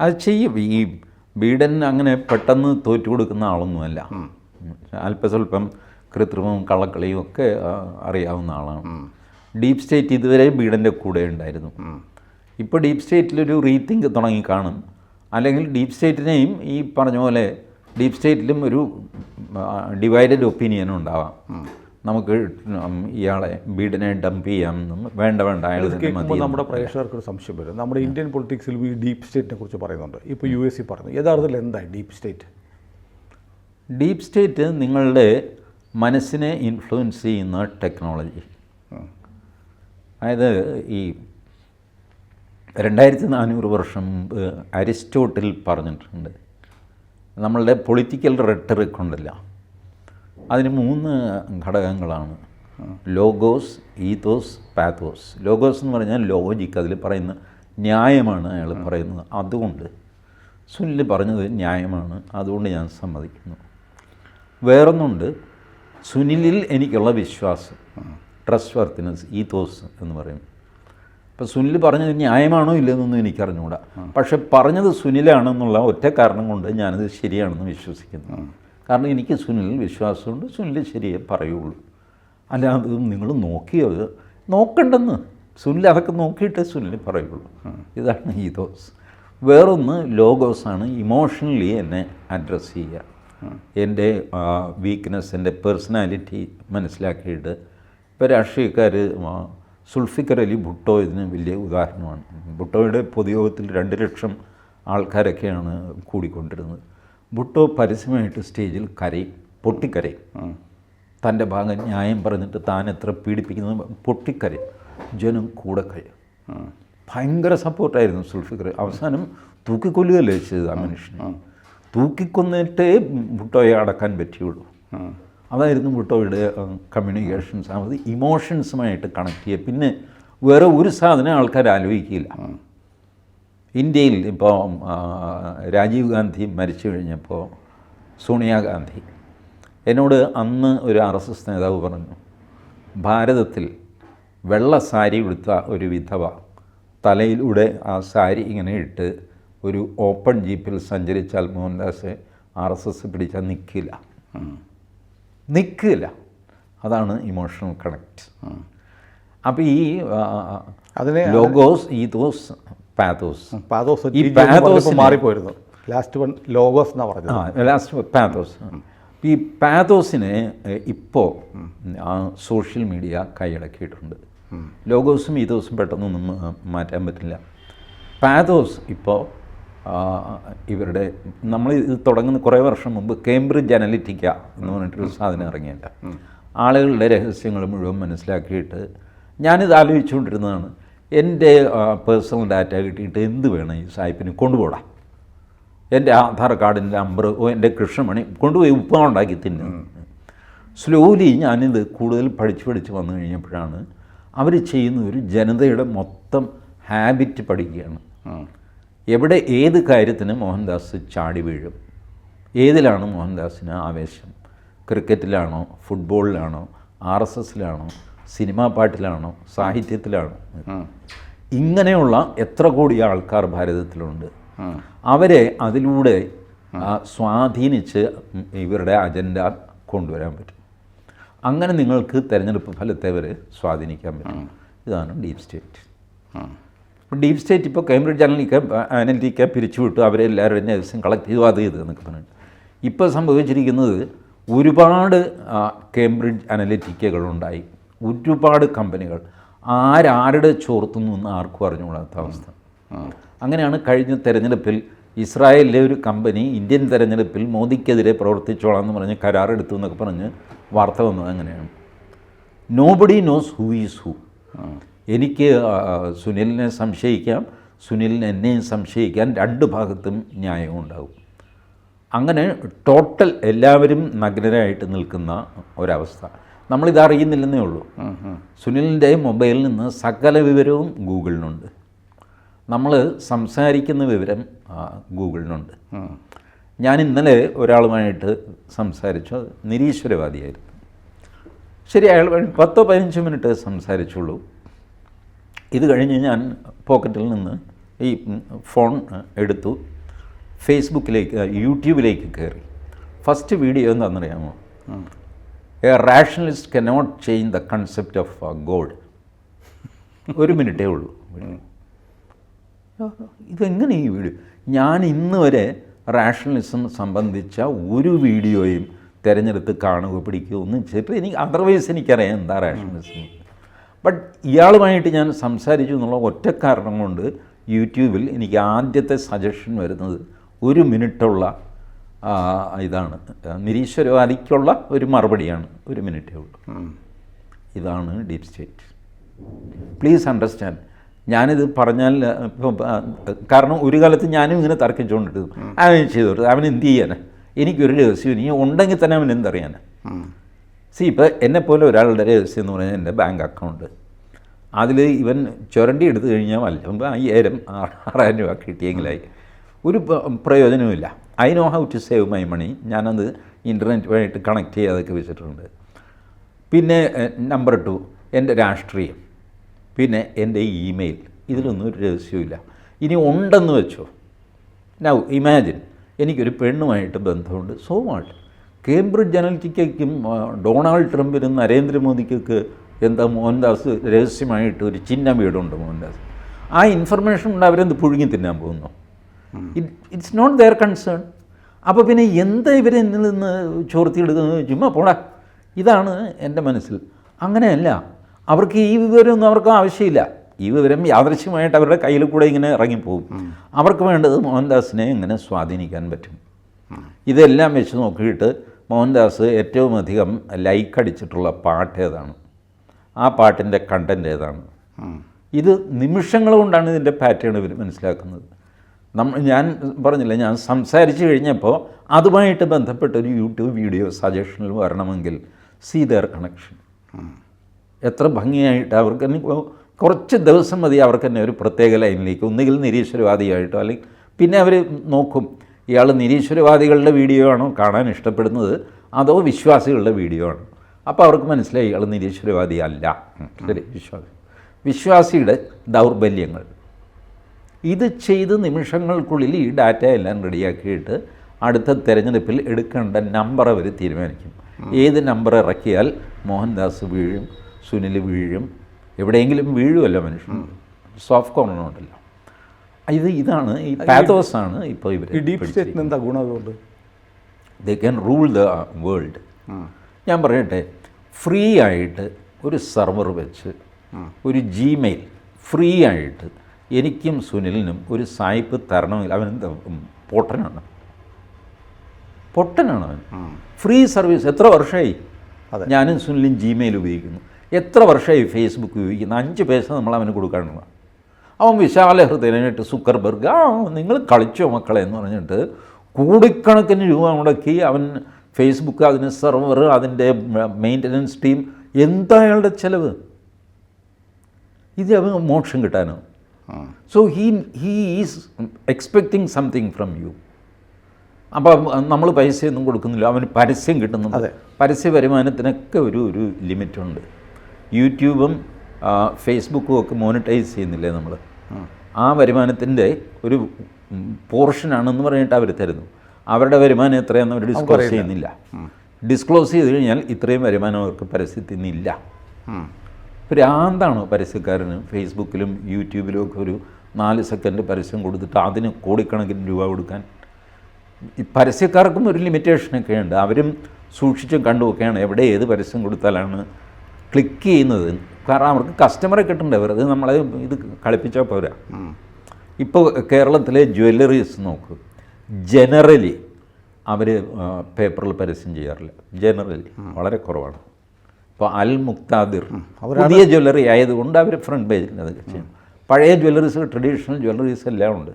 അത് ചെയ്യും. ഈ ബീഡൻ അങ്ങനെ പെട്ടെന്ന് തോറ്റു കൊടുക്കുന്ന ആളൊന്നുമല്ല. അല്പസ്വല്പം കൃത്രിമവും കള്ളക്കളിയും ഒക്കെ അറിയാവുന്ന ആളാണ്. ഡീപ് സ്റ്റേറ്റ് ഇതുവരെ ബീഡന്റെ കൂടെ ഉണ്ടായിരുന്നു. ഇപ്പോൾ ഡീപ് സ്റ്റേറ്റിലൊരു റീതിങ്ക് തുടങ്ങി കാണും. അല്ലെങ്കിൽ ഡീപ് സ്റ്റേറ്റിനെയും ഈ പറഞ്ഞ പോലെ ഡീപ് സ്റ്റേറ്റിലും ഒരു ഡിവൈഡഡ് ഒപ്പീനിയനും ഉണ്ടാവാം. നമുക്ക് ഇയാളെ ബീഡിനെ ഡംപ് ചെയ്യാമെന്നും വേണ്ട വേണ്ട അയാൾ കേൾക്കുമ്പോൾ നമ്മുടെ പ്രേക്ഷകർക്ക് ഒരു സംശയം വരും. നമ്മുടെ ഇന്ത്യൻ പൊളിറ്റിക്സിൽ ഈ ഡീപ്പ് സ്റ്റേറ്റിനെ കുറിച്ച് പറയുന്നുണ്ട്. ഇപ്പോൾ യു എസ് സി പറഞ്ഞു യഥാർത്ഥത്തിൽ എന്തായി ഡീപ്പ് സ്റ്റേറ്റ് ഡീപ്പ് സ്റ്റേറ്റ് നിങ്ങളുടെ മനസ്സിനെ ഇൻഫ്ലുവൻസ് ചെയ്യുന്ന ടെക്നോളജി അതായത് ഈ രണ്ടായിരത്തി നാനൂറ് വർഷം മുമ്പ് അരിസ്റ്റോട്ടിൽ പറഞ്ഞിട്ടുണ്ട്. നമ്മളുടെ പൊളിറ്റിക്കൽ റെട്ടറിക് ഉണ്ടല്ല. അതിന് മൂന്ന് ഘടകങ്ങളാണ്. ലോഗോസ് ഈതോസ് പാത്തോസ് ലോഗോസ് എന്ന് പറഞ്ഞാൽ ലോജിക്ക് അതിൽ പറയുന്ന ന്യായമാണ് അയാൾ പറയുന്നത്. അതുകൊണ്ട് സുനിൽ പറഞ്ഞത് ന്യായമാണ്. അതുകൊണ്ട് ഞാൻ സമ്മതിക്കുന്നു. വേറൊന്നുണ്ട്. സുനിലിൽ എനിക്കുള്ള വിശ്വാസം. ട്രസ്റ്റ് വർത്തിനെസ് ഈതോസ് എന്ന് പറയും. അപ്പോൾ സുനിൽ പറഞ്ഞത് ന്യായമാണോ ഇല്ലെന്നൊന്നും എനിക്കറിഞ്ഞുകൂടാ പക്ഷെ പറഞ്ഞത് സുനിലാണെന്നുള്ള ഒറ്റ കാരണം കൊണ്ട് ഞാനത് ശരിയാണെന്ന് വിശ്വസിക്കുന്നു. കാരണം എനിക്ക് സുനിലിൽ വിശ്വാസമുണ്ട് സുനിൽ ശരിയേ പറയുള്ളൂ. അല്ലാതെ നിങ്ങൾ നോക്കിയത് നോക്കണ്ടെന്ന്. സുനിൽ അതൊക്കെ നോക്കിയിട്ടേ സുനിൽ പറയുള്ളൂ. ഇതാണ് ഈ ദോസ് വേറൊന്ന് ലോഗോസാണ് ഇമോഷണലി എന്നെ അഡ്രസ്സ് ചെയ്യുക. എന്റെ വീക്ക്നെസ് എന്റെ പേഴ്സണാലിറ്റി മനസ്സിലാക്കിയിട്ട് ഇപ്പോൾ രാഷ്ട്രീയക്കാർ സുൽഫിക്കർ അലി ഭുട്ടോ ഇതിന് വലിയ ഉദാഹരണമാണ്. ഭുട്ടോയുടെ പൊതുയോഗത്തിൽ രണ്ട് ലക്ഷം ആൾക്കാരൊക്കെയാണ് കൂടിക്കൊണ്ടിരുന്നത്. ഭുട്ടോ പരസ്യമായിട്ട് സ്റ്റേജിൽ കരയും പൊട്ടിക്കരയും. തന്റെ ഭാഗം ന്യായം പറഞ്ഞിട്ട് താൻ എത്ര പീഡിപ്പിക്കുന്നത് പൊട്ടിക്കരയും. ജനം കൂടെ കഴിയും ഭയങ്കര സപ്പോർട്ടായിരുന്നു സുൽഫിക്കർ. അവസാനം തൂക്കിക്കൊല്ലുകയല്ലേ ചെയ്തത് ആ മനുഷ്യനെ? തൂക്കിക്കൊന്നിട്ടേ ഭുട്ടോയെ അടക്കാൻ പറ്റിയുള്ളൂ. അതായിരുന്നു ഭുട്ടോയുടെ കമ്മ്യൂണിക്കേഷൻസ് അത് ഇമോഷൻസുമായിട്ട് കണക്ട് ചെയ്യുക പിന്നെ വേറെ ഒരു സാധനം ആൾക്കാർ ആലോചിക്കില്ല. ഇന്ത്യയിൽ ഇപ്പോൾ രാജീവ് ഗാന്ധി മരിച്ചു കഴിഞ്ഞപ്പോൾ സോണിയാഗാന്ധി എന്നോട് അന്ന് ഒരു ആർ എസ് എസ് നേതാവ് പറഞ്ഞു ഭാരതത്തിൽ വെള്ള സാരി ഉടുത്ത ഒരു വിധവ തലയിലൂടെ ആ സാരി ഇങ്ങനെ ഇട്ട് ഒരു ഓപ്പൺ ജീപ്പിൽ സഞ്ചരിച്ചാൽ മോഹൻദാസ് ആർ എസ് എസ് പിടിച്ചാൽ നിൽക്കില്ല നിൽക്കില്ല അതാണ് ഇമോഷണൽ കണക്ട്. അപ്പോൾ ഈ അതിനെ ലോഗോസ് ഈ ഈതോസ് പാത്തോസ് പാതോസ്. ഈ പാതോസ് മാറിപ്പോയിരുന്നു. ലാസ്റ്റ് വൺ ലോഗോസ് എന്നാ പറഞ്ഞത്. ആ ലാസ്റ്റ് പാതോസ്. ഈ പാതോസിന് ഇപ്പോൾ ആ സോഷ്യൽ മീഡിയ കൈയടക്കിയിട്ടുണ്ട്. ലോഗോസും ഈതോസും പെട്ടെന്നൊന്നും ആ, മാറ്റാൻ പറ്റില്ല. പാതോസ് ഇപ്പോൾ ഇവരുടെ നമ്മൾ ഇത് തുടങ്ങുന്ന കുറേ വർഷം മുമ്പ് കേംബ്രിഡ്ജ് അനലിറ്റിക്ക എന്ന് പറഞ്ഞിട്ടൊരു സാധനം ഇറങ്ങിയില്ല. ആളുകളുടെ രഹസ്യങ്ങൾ മുഴുവൻ മനസ്സിലാക്കിയിട്ട് ഞാനിത് ആലോചിച്ചുകൊണ്ടിരുന്നതാണ്. എന്റെ പേഴ്സണൽ ഡാറ്റ കിട്ടിയിട്ട് എന്ത് വേണം ഈ സായിപ്പിന് കൊണ്ടുപോടാം? എന്റെ ആധാർ കാർഡിന്റെ നമ്പർ ഓ എന്റെ കൃഷ്ണമണി കൊണ്ടുപോയി ഉപ്പ ഉണ്ടാക്കി തിന്നു. സ്ലോലി ഞാനിത് കൂടുതൽ പഠിച്ച് പഠിച്ച് വന്നു കഴിഞ്ഞപ്പോഴാണ് അവർ ചെയ്യുന്ന ഒരു ജനതയുടെ മൊത്തം ഹാബിറ്റ് പഠിക്കുകയാണ്. എവിടെ ഏത് കാര്യത്തിന് മോഹൻദാസ് ചാടി വീഴും. ഏതിലാണ് മോഹൻദാസിന് ആവേശം? ക്രിക്കറ്റിലാണോ? ഫുട്ബോളിലാണോ ആർ എസ് എസിലാണോ സിനിമാ പാട്ടിലാണോ? സാഹിത്യത്തിലാണോ? ഇങ്ങനെയുള്ള എത്ര കോടി ആൾക്കാർ ഭാരതത്തിലുണ്ട്. അവരെ അതിലൂടെ സ്വാധീനിച്ച് ഇവരുടെ അജണ്ട കൊണ്ടുവരാൻ പറ്റും. അങ്ങനെ നിങ്ങൾക്ക് തിരഞ്ഞെടുപ്പ് ഫലത്തെ വരെ സ്വാധീനിക്കാൻ പറ്റും. ഇതാണ് ഡീപ് സ്റ്റേറ്റ്. ഇപ്പോൾ ഡീപ് സ്റ്റേറ്റ് ഇപ്പോൾ കേംബ്രിഡ്ജ് അനലിക്ക അനലിറ്റിക്ക പിരിച്ചുവിട്ടു അവരെ എല്ലാവരും ദിവസം കളക്ട് ചെയ്തു അത് ചെയ്തു എന്നൊക്കെ പറഞ്ഞിട്ട്. ഇപ്പോൾ സംഭവിച്ചിരിക്കുന്നത് ഒരുപാട് കേംബ്രിഡ്ജ് അനലിറ്റിക്കകളുണ്ടായി ഒരുപാട് കമ്പനികൾ ആരാരുടെ ചോർത്തുന്നു എന്ന് ആർക്കും അറിഞ്ഞുകൂടാത്ത അവസ്ഥ. അങ്ങനെയാണ് കഴിഞ്ഞ തെരഞ്ഞെടുപ്പിൽ ഇസ്രായേലിലെ ഒരു കമ്പനി ഇന്ത്യൻ തെരഞ്ഞെടുപ്പിൽ മോദിക്കെതിരെ പ്രവർത്തിച്ചോളാം എന്ന് പറഞ്ഞ് കരാറെടുത്തു എന്നൊക്കെ പറഞ്ഞ് വാർത്ത വന്നത് അങ്ങനെയാണ്. Nobody knows who is who എനിക്ക് സുനിലിനെ സംശയിക്കാം സുനിലിന് എന്നെയും സംശയിക്കാൻ രണ്ട് ഭാഗത്തും ന്യായവും ഉണ്ടാകും. അങ്ങനെ ടോട്ടൽ എല്ലാവരും നഗ്നരായിട്ട് നിൽക്കുന്ന ഒരവസ്ഥ. നമ്മളിത് അറിയുന്നില്ലെന്നേ ഉള്ളൂ സുനിലിന്റെ മൊബൈലിൽ നിന്ന് സകല വിവരവും ഗൂഗിളിനുണ്ട്. നമ്മൾ സംസാരിക്കുന്ന വിവരം ഗൂഗിളിനുണ്ട്. ഞാൻ ഇന്നലെ ഒരാളുമായിട്ട് സംസാരിച്ചു. നിരീശ്വരവാദിയായിരുന്നു. ശരി അയാൾ പത്തോ പതിനഞ്ച് മിനിറ്റ് സംസാരിച്ചുള്ളൂ. ഇത് കഴിഞ്ഞ് ഞാൻ പോക്കറ്റിൽ നിന്ന് ഈ ഫോൺ എടുത്തു. ഫേസ്ബുക്കിലേക്ക് യൂട്യൂബിലേക്ക് കയറി. ഫസ്റ്റ് വീഡിയോ എന്താണെന്നറിയാമോ? A rationalist cannot change the concept of God ഒരു മിനിറ്റേ ഉള്ളൂ. ഇതെങ്ങനെ ഈ വീഡിയോ ഞാൻ ഇന്ന് വരെ റാഷണലിസം സംബന്ധിച്ച ഒരു വീഡിയോയും തിരഞ്ഞെടുത്ത് കാണുക പിടിക്കുകയോ ഒന്നും ചെയ്തിട്ട് എനിക്ക് അതർവൈസ് എനിക്കറിയാം എന്താ റാഷണലിസം ബട്ട് ഇയാളുമായിട്ട് ഞാൻ സംസാരിച്ചു എന്നുള്ള ഒറ്റ കാരണം കൊണ്ട് യൂട്യൂബിൽ എനിക്ക് ആദ്യത്തെ സജഷൻ വരുന്നത് ഒരു മിനിറ്റുള്ള ഇതാണ്. നിരീശ്വരവാദിക്കുള്ള ഒരു മറുപടിയാണ്. ഒരു മിനിറ്റേ ഉള്ളൂ. ഇതാണ് ഡീപ് സ്റ്റേറ്റ്. Please understand. ഞാനിത് പറഞ്ഞാൽ കാരണം ഒരു കാലത്ത് ഞാനും ഇങ്ങനെ തർക്കിച്ചുകൊണ്ടിരുന്നു. അവൻ ചെയ്തോട്ട്. അവൻ എന്ത് ചെയ്യാനാ? എനിക്കൊരു രഹസ്യം ഇനി ഉണ്ടെങ്കിൽ തന്നെ അവൻ എന്തറിയാനാ സി ഇപ്പോൾ എന്നെപ്പോലെ ഒരാളുടെ രഹസ്യം എന്ന് പറഞ്ഞാൽ എന്റെ ബാങ്ക് അക്കൗണ്ട്. അതിൽ ഇവൻ ചുരണ്ടി എടുത്തു കഴിഞ്ഞാൽ വല്ല അയ്യായിരം ആറായിരം രൂപ കിട്ടിയെങ്കിലായി. ഒരു പ്രയോജനവും പ്രയോജനവുമില്ല. I know how to save my money ഞാനത് ഇന്റർനെറ്റ് വഴിയിട്ട് കണക്ട് ചെയ്യാതൊക്കെ വെച്ചിട്ടുണ്ട്. പിന്നെ നമ്പർ ടു എന്റെ രാഷ്ട്രീയം. പിന്നെ എന്റെ ഇമെയിൽ ഇതിലൊന്നും ഒരു രഹസ്യമില്ല ഇനി ഉണ്ടെന്ന് വെച്ചോ. നൗ ഇമാജിൻ എനിക്കൊരു പെണ്ണുമായിട്ട് ബന്ധമുണ്ട്. സോ വാട്ട് കേംബ്രിഡ്ജ് അനലിറ്റിക്കും ഡൊണാൾഡ് ട്രംപിനും നരേന്ദ്രമോദിക്കൊക്കെ എന്താ മോഹൻദാസ് രഹസ്യമായിട്ട് ഒരു ചിഹ്ന വീടുണ്ട് മോഹൻദാസ്. ആ ഇൻഫർമേഷൻ കൊണ്ട് അവരെന്ത് പുഴുങ്ങി തിന്നാൻ പോകുന്നു? ഇറ്റ്സ് നോട്ട് ദെയർ കൺസേൺ അപ്പോൾ പിന്നെ എന്താ ഇവരെ എന്നിൽ നിന്ന് ചോർത്തിയെടുക്കുന്നത് ചുമ്മാ പോടാ. ഇതാണ് എന്റെ മനസ്സിൽ. അങ്ങനെയല്ല. അവർക്ക് ഈ വിവരമൊന്നും അവർക്ക് ആവശ്യമില്ല. ഈ വിവരം യാദൃശ്യമായിട്ട് അവരുടെ കയ്യിൽ കൂടെ ഇങ്ങനെ ഇറങ്ങിപ്പോകും. അവർക്ക് വേണ്ടത് മോഹൻദാസിനെ ഇങ്ങനെ സ്വാധീനിക്കാൻ പറ്റും? ഇതെല്ലാം വെച്ച് നോക്കിയിട്ട് മോഹൻദാസ് ഏറ്റവും അധികം ലൈക്ക് അടിച്ചിട്ടുള്ള പാട്ട് ഏതാണ്? ആ പാട്ടിന്റെ കണ്ടന്റ് ഏതാണ്? ഇത് നിമിഷങ്ങൾ കൊണ്ടാണ് ഇതിന്റെ പാറ്റേൺ ഇവർ മനസ്സിലാക്കുന്നത്. നമ്മ ഞാൻ പറഞ്ഞില്ല ഞാൻ സംസാരിച്ചു കഴിഞ്ഞപ്പോൾ അതുമായിട്ട് ബന്ധപ്പെട്ട ഒരു യൂട്യൂബ് വീഡിയോ സജഷനിൽ വരണമെങ്കിൽ സീ ദർ കണക്ഷൻ എത്ര ഭംഗിയായിട്ട് അവർക്ക് കുറച്ച് ദിവസം മതി അവർക്ക് തന്നെ ഒരു പ്രത്യേക ലൈനിലേക്ക് ഒന്നുകിൽ നിരീശ്വരവാദിയായിട്ടോ അല്ലെങ്കിൽ പിന്നെ അവർ നോക്കും ഇയാൾ നിരീശ്വരവാദികളുടെ വീഡിയോ ആണോ കാണാൻ ഇഷ്ടപ്പെടുന്നത് അതോ വിശ്വാസികളുടെ വീഡിയോ ആണോ? അപ്പോൾ അവർക്ക് മനസ്സിലായി ഇയാൾ നിരീശ്വരവാദി അല്ല ശരി വിശ്വാസി. വിശ്വാസിയുടെ ദൗർബല്യങ്ങൾ. ഇത് ചെയ്ത് നിമിഷങ്ങൾക്കുള്ളിൽ ഈ ഡാറ്റ എല്ലാം റെഡിയാക്കിയിട്ട് അടുത്ത തെരഞ്ഞെടുപ്പിൽ എടുക്കേണ്ട നമ്പർ അവർ തീരുമാനിക്കും. ഏത് നമ്പർ ഇറക്കിയാൽ മോഹൻദാസ് വീഴും സുനിൽ വീഴും എവിടെയെങ്കിലും വീഴുമല്ലോ മനുഷ്യൻ. സോഫ്റ്റ് കോർണർ ഉണ്ടല്ലോ. ഇത് ഇതാണ് ഈ പാത്തോസ് ആണ് ഇപ്പോൾ ഇവർ ഡീപ് സ്റ്റേറ്റിന് എന്താ ഗുണം അതുകൊണ്ട്? They can rule the world ഞാൻ പറയട്ടെ ഫ്രീ ആയിട്ട് ഒരു സെർവർ വെച്ച് ഒരു ജിമെയിൽ ഫ്രീ ആയിട്ട് എനിക്കും സുനിലിനും ഒരു സായിപ്പ് തരണമെങ്കിൽ അവൻ എന്താ പൊട്ടനാണ്. പൊട്ടനാണ് അവൻ. ഫ്രീ സർവീസ് എത്ര വർഷമായി? അതെ. ഞാനും സുനിലും ജിമെയിൽ ഉപയോഗിക്കുന്നു. എത്ര വർഷമായി ഫേസ്ബുക്ക് ഉപയോഗിക്കുന്നു? അഞ്ച് പൈസ നമ്മൾ അവന് കൊടുക്കാനുള്ള അവൻ വിശാല ഹൃദയനായിട്ട് സുക്കർബർഗ് ആ നിങ്ങൾ കളിച്ചോ മക്കളെ? എന്ന് പറഞ്ഞിട്ട് കോടിക്കണക്കിന് രൂപ മുടക്കി അവൻ ഫേസ്ബുക്ക് അതിന് സെർവർ അതിന്റെ മെയിന്റനൻസ് ടീം എന്താ അയാളുടെ ചിലവ്? ഇത് അവൻ മോക്ഷം കിട്ടാനോ? So he he is expecting something from you അപ്പം നമ്മൾ പൈസയൊന്നും കൊടുക്കുന്നില്ല. അവന് പരസ്യം കിട്ടുന്നുണ്ട്. അതെ. പരസ്യ വരുമാനത്തിനൊക്കെ ഒരു ഒരു ലിമിറ്റുണ്ട്. യൂട്യൂബും ഫേസ്ബുക്കും ഒക്കെ മോണിറ്റൈസ് ചെയ്യുന്നില്ലേ നമ്മൾ ആ. വരുമാനത്തിന്റെ ഒരു പോർഷനാണെന്ന് പറഞ്ഞിട്ട് അവർ തരുന്നു. അവരുടെ വരുമാനം എത്രയാണെന്ന് അവർ ഡിസ്ക്ലോസ് ചെയ്യുന്നില്ല. ഡിസ്ക്ലോസ് ചെയ്ത് കഴിഞ്ഞാൽ ഇത്രയും വരുമാനം അവർക്ക് പരസ്യത്തിൽ നിന്നില്ല ഭ്രാന്താണോ പരസ്യക്കാരന് ഫേസ്ബുക്കിലും യൂട്യൂബിലും ഒക്കെ ഒരു നാല് സെക്കൻഡ് പരസ്യം കൊടുത്തിട്ട് അതിന് കോടിക്കണക്കിന് രൂപ കൊടുക്കാൻ. ഈ പരസ്യക്കാർക്കും ഒരു ലിമിറ്റേഷനൊക്കെ ഉണ്ട്. അവരും സൂക്ഷിച്ചും കണ്ടുമൊക്കെയാണ് എവിടെ ഏത് പരസ്യം കൊടുത്താലാണ് ക്ലിക്ക് ചെയ്യുന്നത്. കാരണം അവർക്ക് കസ്റ്റമറെ കിട്ടണ്ടേ. വെറുതെ നമ്മളെ ഇത് കളിപ്പിച്ചാൽ പോരാ. ഇപ്പോൾ കേരളത്തിലെ ജ്വല്ലറീസ് നോക്ക്. ജനറലി അവർ പേപ്പറിൽ പരസ്യം ചെയ്യാറില്ല. ജനറലി വളരെ കുറവാണ്. ഇപ്പോൾ അൽ മുക്താദിർ പുതിയ ജ്വല്ലറി ആയതുകൊണ്ട് അവർ ഫ്രണ്ട് പേജിൽ അത് ചെയ്യും. പഴയ ജ്വല്ലറീസ് ട്രഡീഷണൽ ജ്വല്ലറീസ് എല്ലാം ഉണ്ട്.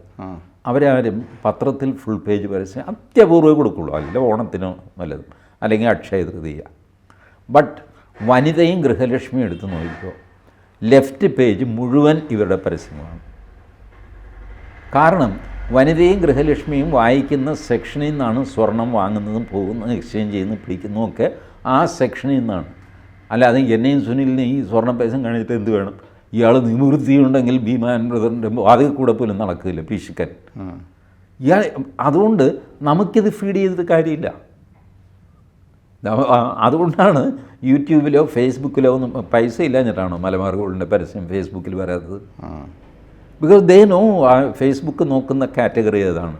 അവരാരും പത്രത്തിൽ ഫുൾ പേജ് പരസ്യം അത്യപൂർവം കൊടുക്കുള്ളൂ. അല്ല ഓണത്തിനോ വല്ലതും. അല്ലെങ്കിൽ അക്ഷയ തൃതീയ. ബട്ട് വനിതയും ഗൃഹലക്ഷ്മിയും എടുത്ത് നോക്കിക്കോ. ലെഫ്റ്റ് പേജ് മുഴുവൻ ഇവരുടെ പരസ്യങ്ങളാണ്. കാരണം വനിതയും ഗൃഹലക്ഷ്മിയും വായിക്കുന്ന സെക്ഷനിൽ നിന്നാണ് സ്വർണം വാങ്ങുന്നതും പോകുന്നതും എക്സ്ചേഞ്ച് ചെയ്യുന്നതും പിടിക്കുന്നതും ഒക്കെ ആ സെക്ഷനിൽ നിന്നാണ്. അല്ലാതെ എന്നെയും സുനിലിനെയും ഈ സ്വർണ പൈസ കഴിഞ്ഞിട്ട് എന്ത് വേണം? ഇയാൾ നിവൃത്തിയുണ്ടെങ്കിൽ ഭീമാൻ ബ്രദറിന്റെ അതിൽ കൂടെ പോലും നടക്കില്ല ഭീഷിക്കൻ ഇയാൾ അതുകൊണ്ട് നമുക്കിത് ഫീഡ് ചെയ്തിട്ട് കാര്യമില്ല. അതുകൊണ്ടാണ് യൂട്യൂബിലോ ഫേസ്ബുക്കിലോ ഒന്നും പൈസ ഇല്ലാഞ്ഞിട്ടാണോ മലബാർ ഗോൾഡിന്റെ പരസ്യം ഫേസ്ബുക്കിൽ വരാത്തത്? ബിക്കോസ് ദേ നോ ഫേസ്ബുക്ക് നോക്കുന്ന കാറ്റഗറി ഏതാണ്?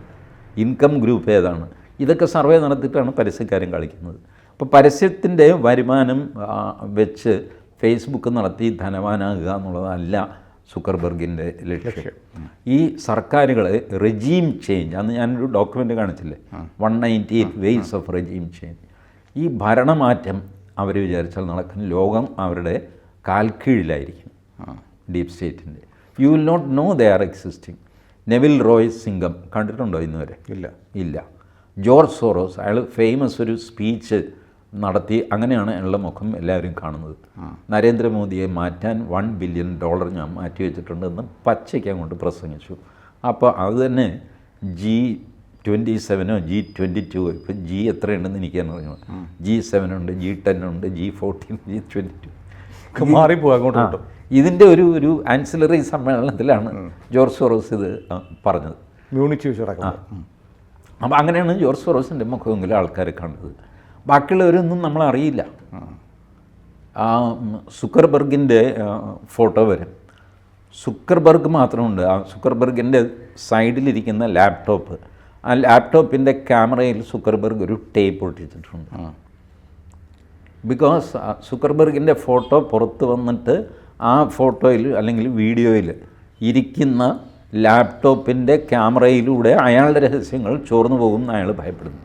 ഇൻകം ഗ്രൂപ്പ് ഏതാണ്? ഇതൊക്കെ സർവേ നടത്തിയിട്ടാണ് പരസ്യക്കാരും കളിക്കുന്നത്. അപ്പോൾ പരസ്യത്തിന്റെ വരുമാനം വെച്ച് ഫേസ്ബുക്ക് നടത്തി ധനവാനാകുക എന്നുള്ളതല്ല സുക്കർബർഗിന്റെ ലക്ഷ്യം. ഈ സർക്കാരുകൾ റെജീം ചേഞ്ച് അന്ന് ഞാനൊരു ഡോക്യുമെന്റ് കാണിച്ചില്ലേ? One ninety eight ways of regime change ഈ ഭരണമാറ്റം അവർ വിചാരിച്ചാൽ നടക്കുന്ന ലോകം അവരുടെ കാൽക്കീഴിലായിരിക്കും. ഡീപ് സ്റ്റേറ്റിന്റെ you will not know they are existing Neville Roy Singham കണ്ടിട്ടുണ്ടോ ഇന്നുവരെ? ഇല്ല. ഇല്ല. ജോർജ് സോറോസ് അയാൾ ഫേമസ് ഒരു സ്പീച്ച് നടത്തി അങ്ങനെയാണ് എന്നുള്ള മുഖം എല്ലാവരും കാണുന്നത്. നരേന്ദ്രമോദിയെ മാറ്റാൻ വൺ ബില്യൺ ഡോളർ ഞാൻ മാറ്റി വെച്ചിട്ടുണ്ടെന്ന് പച്ചയ്ക്ക് അങ്ങോട്ട് പ്രസംഗിച്ചു. അപ്പോൾ അത് തന്നെ ജി ട്വന്റി സെവനോ ജി ട്വന്റി ടു ഇപ്പോൾ ജി എത്രയുണ്ടെന്ന് എനിക്കറിയണം ജി സെവൻ ഉണ്ട് ജി ടെൻ ഉണ്ട് G fourteen G twenty two മാറിപ്പോകും അങ്ങോട്ട് കിട്ടും ഇതിന്റെ ഒരു ഒരു ആൻസിലറി സമ്മേളനത്തിലാണ് ജോർജ് സോറോസ് ഇത് പറഞ്ഞത്. മ്യൂണിച്ച് അപ്പോൾ അങ്ങനെയാണ് ജോർജ് സോറോസിന്റെ മുഖമെങ്കിലും ആൾക്കാർ കണ്ടത്. ബാക്കിയുള്ളവരൊന്നും നമ്മളറിയില്ല. ആ സുക്കർബർഗിന്റെ ഫോട്ടോ വരും. സുക്കർബർഗ് മാത്രമുണ്ട്. ആ സുക്കർബർഗിന്റെ സൈഡിലിരിക്കുന്ന ലാപ്ടോപ്പ്. ആ ലാപ്ടോപ്പിന്റെ ക്യാമറയിൽ സുക്കർബർഗ് ഒരു ടേപ്പ് ഒട്ടിച്ചിട്ടുണ്ട്. ബിക്കോസ് സുക്കർബർഗിന്റെ ഫോട്ടോ പുറത്ത് വന്നിട്ട് ആ ഫോട്ടോയിൽ അല്ലെങ്കിൽ വീഡിയോയിൽ ഇരിക്കുന്ന ലാപ്ടോപ്പിന്റെ ക്യാമറയിലൂടെ അയാളുടെ രഹസ്യങ്ങൾ ചോർന്നു പോകുമെന്ന് അയാൾ ഭയപ്പെടുന്നു.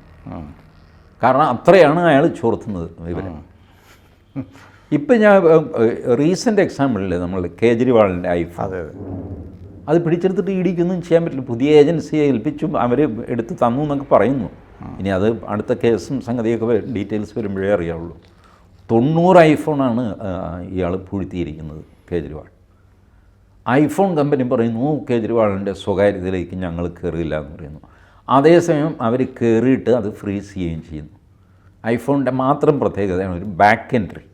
കാരണം അത്രയാണ് അയാൾ ചോർത്തുന്നത് വിവരം ഇപ്പം ഞാൻ റീസെന്റ് എക്സാമ്പിളിൽ നമ്മൾ കേജ്രിവാളിന്റെ ഐഫ് അതെ അതെ. അത് പിടിച്ചെടുത്തിട്ട് ഇടിക്കൊന്നും ചെയ്യാൻ പറ്റില്ല. പുതിയ ഏജൻസിയെ ഏൽപ്പിച്ചും അവർ എടുത്ത് തന്നു എന്നൊക്കെ പറയുന്നു. ഇനി അത് അടുത്ത കേസും സംഗതിയൊക്കെ ഡീറ്റെയിൽസ് വരുമ്പോഴേ അറിയാവുള്ളൂ. തൊണ്ണൂറ് ഐഫോണാണ് ഇയാൾ പൂഴ്ത്തിയിരിക്കുന്നത് കേജ്രിവാൾ. ഐഫോൺ കമ്പനി പറയുന്നു കേജ്രിവാളിന്റെ സ്വകാര്യതയിലേക്ക് ഞങ്ങൾ കയറിയില്ല എന്ന് പറയുന്നു. അതേസമയം അവർ കയറിയിട്ട് അത് ഫ്രീസ് ചെയ്യുകയും ചെയ്യുന്നു. ഐഫോണിന്റെ മാത്രം പ്രത്യേകതയാണ് ഒരു ബാക്ക് എൻട്രി